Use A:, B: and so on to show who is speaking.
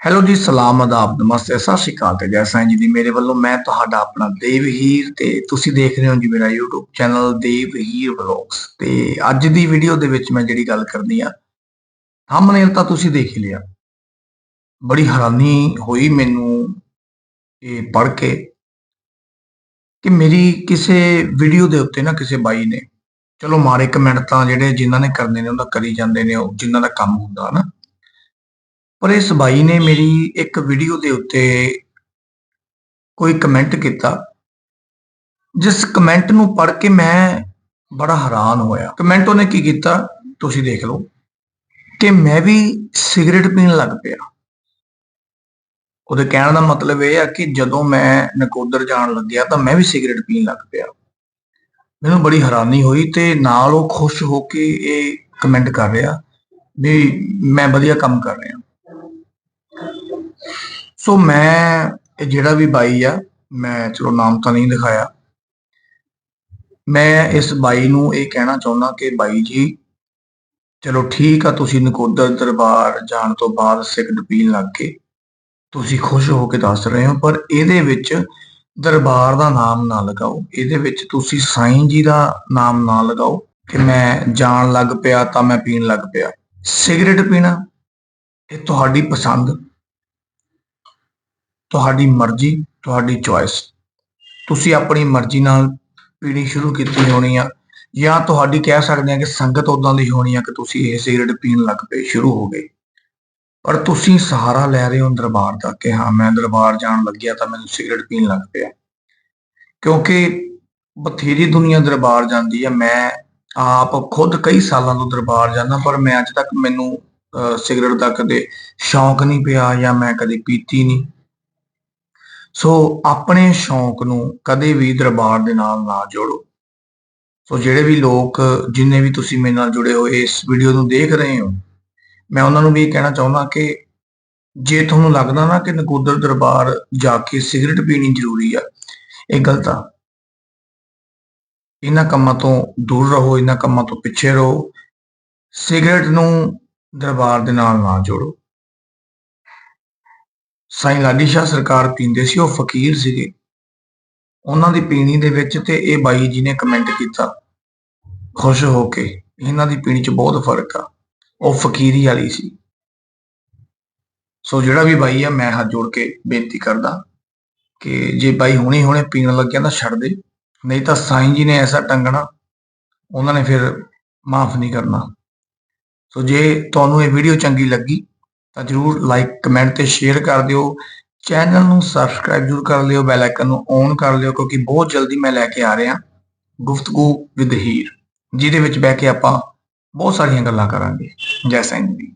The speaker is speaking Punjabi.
A: ਹੈਲੋ ਜੀ, ਸਲਾਮ ਆਦਾਬ, ਨਮਸਤੇ, ਸਤਿ ਸ਼੍ਰੀ ਅਕਾਲ ਤੇ ਜੈ ਸਾਈਂ ਜੀ ਦੀ। ਮੇਰੇ ਵੱਲੋਂ ਮੈਂ ਤੁਹਾਡਾ ਆਪਣਾ ਦੇਵ ਹੀਰ ਤੇ ਤੁਸੀਂ ਦੇਖ ਰਹੇ ਹੋ ਜੀ ਮੇਰਾ YouTube channel Dev Heer vlogs. ਤੇ ਅੱਜ ਦੀ ਵੀਡੀਓ ਦੇ ਵਿੱਚ ਮੈਂ ਜਿਹੜੀ ਗੱਲ ਕਰਨੀ ਆ ਥੰਬਨੇਲ ਤਾਂ ਤੁਸੀਂ ਦੇਖ ਲਿਆ। ਬੜੀ ਹੈਰਾਨੀ ਹੋਈ ਮੈਨੂੰ ਇਹ ਪੜ੍ਹ ਕੇ ਕਿ ਮੇਰੀ ਕਿਸੇ ਵੀਡੀਓ ਦੇ ਉੱਤੇ ਨਾ ਕਿਸੇ ਬਾਈ ਨੇ, ਚਲੋ ਮਾਰੇ ਕਮੈਂਟ ਤਾਂ ਜਿਹੜੇ ਜਿਨ੍ਹਾਂ ਨੇ ਕਰਨੇ ਨੇ ਉਹਦਾ ਕਰੀ ਜਾਂਦੇ ਨੇ ਉਹ, ਜਿਨ੍ਹਾਂ ਦਾ ਕੰਮ ਹੁੰਦਾ ਨਾ ਪਰ ਇਸ ਬਾਈ ਨੇ ਮੇਰੀ ਇੱਕ ਵੀਡੀਓ ਦੇ ਉੱਤੇ ਕੋਈ ਕਮੈਂਟ ਕੀਤਾ, ਜਿਸ ਕਮੈਂਟ ਨੂੰ ਪੜ੍ਹ ਕੇ ਮੈਂ ਬੜਾ ਹੈਰਾਨ ਹੋਇਆ। ਕਮੈਂਟ ਉਹਨੇ ਕੀ ਕੀਤਾ, ਤੁਸੀਂ ਦੇਖ ਲਓ, ਕਿ ਮੈਂ ਵੀ ਸਿਗਰਟ ਪੀਣ ਲੱਗ ਪਿਆ। ਉਹਦੇ ਕਹਿਣ ਦਾ ਮਤਲਬ ਇਹ ਆ ਕਿ ਜਦੋਂ ਮੈਂ ਨਕੋਦਰ ਜਾਣ ਲੱਗਿਆ ਤਾਂ ਮੈਂ ਵੀ ਸਿਗਰਟ ਪੀਣ ਲੱਗ ਪਿਆ। ਮੈਨੂੰ ਬੜੀ ਹੈਰਾਨੀ ਹੋਈ ਤੇ ਨਾਲ ਉਹ ਖੁਸ਼ ਹੋ ਕੇ ਇਹ ਕਮੈਂਟ ਕਰ ਰਿਹਾ ਵੀ ਮੈਂ ਵਧੀਆ ਕੰਮ ਕਰ ਰਿਹਾ। ਸੋ ਮੈਂ ਇਹ ਜਿਹੜਾ ਵੀ ਬਾਈ ਆ, ਮੈਂ ਚਲੋ ਨਾਮ ਤਾਂ ਨਹੀਂ ਦਿਖਾਇਆ ਮੈਂ ਇਸ ਬਾਈ ਨੂੰ ਇਹ ਕਹਿਣਾ ਚਾਹੁੰਦਾ ਕਿ ਬਾਈ ਜੀ, ਚਲੋ ਠੀਕ ਆ, ਤੁਸੀਂ ਨਕੋਦਰ ਦਰਬਾਰ ਜਾਣ ਤੋਂ ਬਾਅਦ ਸਿਗਰਟ ਪੀਣ ਲੱਗ ਗਏ। ਤੁਸੀਂ ਖੁਸ਼ ਹੋ ਕੇ ਦੱਸ ਰਹੇ ਹੋ, ਪਰ ਇਹਦੇ ਵਿੱਚ ਦਰਬਾਰ ਦਾ ਨਾਮ ਨਾ ਲਗਾਓ। ਇਹਦੇ ਵਿੱਚ ਤੁਸੀਂ ਸਾਈਂ ਜੀ ਦਾ ਨਾਮ ਨਾ ਲਗਾਓ ਕਿ ਮੈਂ ਜਾਣ ਲੱਗ ਪਿਆ ਤਾਂ ਮੈਂ ਪੀਣ ਲੱਗ ਪਿਆ। ਸਿਗਰਟ ਪੀਣਾ, ਇਹ ਤੁਹਾਡੀ ਪਸੰਦ। ਤੁਹਾਡੀ ਮਰਜ਼ੀ ਤੁਹਾਡੀ ਚੁਆਇਸ ਤੁਸੀਂ ਆਪਣੀ ਮਰਜ਼ੀ ਨਾਲ ਪੀਣੀ ਸ਼ੁਰੂ ਕੀਤੀ ਹੋਣੀ ਆ ਜਾਂ ਤੁਹਾਡੀ ਕਹਿ ਸਕਦੇ ਆ ਕਿ ਸੰਗਤ ਉਦਾਂ ਦੀ ਹੋਣੀ ਆ ਕਿ ਤੁਸੀਂ ਇਹ ਸਿਗਰਟ ਪੀਣ ਲੱਗ ਪਏ ਸ਼ੁਰੂ ਹੋ ਗਏ। ਪਰ ਤੁਸੀਂ ਸਹਾਰਾ ਲੈ ਰਹੇ ਹੋ ਦਰਬਾਰ ਦਾ ਕਿ ਹਾਂ ਮੈਂ ਦਰਬਾਰ ਜਾਣ ਲੱਗਿਆ ਤਾਂ ਮੈਨੂੰ ਸਿਗਰਟ ਪੀਣ ਲੱਗ ਪਿਆ। ਕਿਉਂਕਿ ਬਥੇਰੀ ਦੁਨੀਆ ਦਰਬਾਰ ਜਾਂਦੀ ਹੈ ਮੈਂ ਆਪ ਖੁਦ ਕਈ ਸਾਲਾਂ ਤੋਂ ਦਰਬਾਰ ਜਾਂਦਾ ਪਰ ਮੈਂ ਅੱਜ ਤੱਕ ਮੈਨੂੰ ਅਹ, ਸਿਗਰਟ ਦਾ ਕਦੇ ਸ਼ੌਂਕ ਨਹੀਂ ਪਿਆ ਜਾਂ ਮੈਂ ਕਦੇ ਪੀਤੀ ਨਹੀਂ। ਸੋ ਆਪਣੇ ਸ਼ੌਂਕ ਨੂੰ ਕਦੇ ਵੀ ਦਰਬਾਰ ਦੇ ਨਾਲ ਨਾ ਜੋੜੋ। ਸੋ ਜਿਹੜੇ ਵੀ ਲੋਕ, ਜਿੰਨੇ ਵੀ ਤੁਸੀਂ ਮੇਰੇ ਨਾਲ ਜੁੜੇ ਹੋਏ ਇਸ ਵੀਡੀਓ ਨੂੰ ਦੇਖ ਰਹੇ ਹੋ, ਮੈਂ ਉਹਨਾਂ ਨੂੰ ਵੀ ਇਹ ਕਹਿਣਾ ਚਾਹੁੰਦਾ ਕਿ ਜੇ ਤੁਹਾਨੂੰ ਲੱਗਦਾ ਨਾ ਕਿ ਨਕੋਦਰ ਦਰਬਾਰ ਜਾ ਕੇ ਸਿਗਰਟ ਪੀਣੀ ਜ਼ਰੂਰੀ ਆ, ਇਹ ਗਲਤ ਆ। ਇਹਨਾਂ ਕੰਮਾਂ ਤੋਂ ਦੂਰ ਰਹੋ, ਇਹਨਾਂ ਕੰਮਾਂ ਤੋਂ ਪਿੱਛੇ ਰਹੋ। ਸਿਗਰਟ ਨੂੰ ਦਰਬਾਰ ਦੇ ਨਾਲ ਨਾ ਜੋੜੋ। ਸਾਈਂ ਲਾਡੀ ਸ਼ਾਹ ਸਰਕਾਰ ਪੀਂਦੇ ਸੀ, ਉਹ ਫਕੀਰ ਸੀਗੇ। ਉਹਨਾਂ ਦੀ ਪੀਣੀ ਦੇ ਵਿੱਚ ਤੇ ਇਹ ਬਾਈ ਜੀ ਨੇ ਕਮੈਂਟ ਕੀਤਾ। ਖੁਸ਼ ਹੋ ਕੇ ਇਹਨਾਂ ਦੀ ਪੀਣੀ 'ਚ ਬਹੁਤ ਫ਼ਰਕ ਆ। ਉਹ ਫਕੀਰੀ ਵਾਲੀ ਸੀ। ਸੋ ਜਿਹੜਾ ਵੀ ਬਾਈ ਆ, ਮੈਂ ਹੱਥ ਜੋੜ ਕੇ ਬੇਨਤੀ ਕਰਦਾ ਕਿ ਜੇ ਬਾਈ ਹੁਣੇ ਹੁਣੇ ਪੀਣ ਲੱਗਿਆ ਤਾਂ ਛੱਡ ਦੇ। ਨਹੀਂ ਤਾਂ ਸਾਈਂ ਜੀ ਨੇ ਐਸਾ ਟੰਗਣਾ, ਉਹਨਾਂ ਨੇ ਫਿਰ ਮਾਫ ਨਹੀਂ ਕਰਨਾ। ਸੋ ਜੇ ਤੁਹਾਨੂੰ ਇਹ ਵੀਡੀਓ ਚੰਗੀ ਲੱਗੀ ਤਾਂ ਜਰੂਰ ਲਾਈਕ ਕਮੈਂਟ ਤੇ ਸ਼ੇਅਰ ਕਰ ਦਿਓ। ਚੈਨਲ ਨੂੰ ਸਬਸਕ੍ਰਾਈਬ ਜਰੂਰ ਕਰ ਲਿਓ ਬੈਲ ਆਈਕਨ ਨੂੰ ਔਨ ਕਰ ਲਿਓ, ਕਿਉਂਕਿ ਬਹੁਤ ਜਲਦੀ ਮੈਂ ਲੈ ਕੇ ਆ ਰਿਹਾ। ਗੁਫ਼ਤਗੂ ਵਿਦ ਹੀਰ, ਜਿਹਦੇ ਵਿੱਚ ਬਹਿ ਕੇ ਆਪਾਂ ਬਹੁਤ ਸਾਰੀਆਂ ਗੱਲਾਂ ਕਰਾਂਗੇ। ਜੈ ਸਿੰਘ ਜੀ।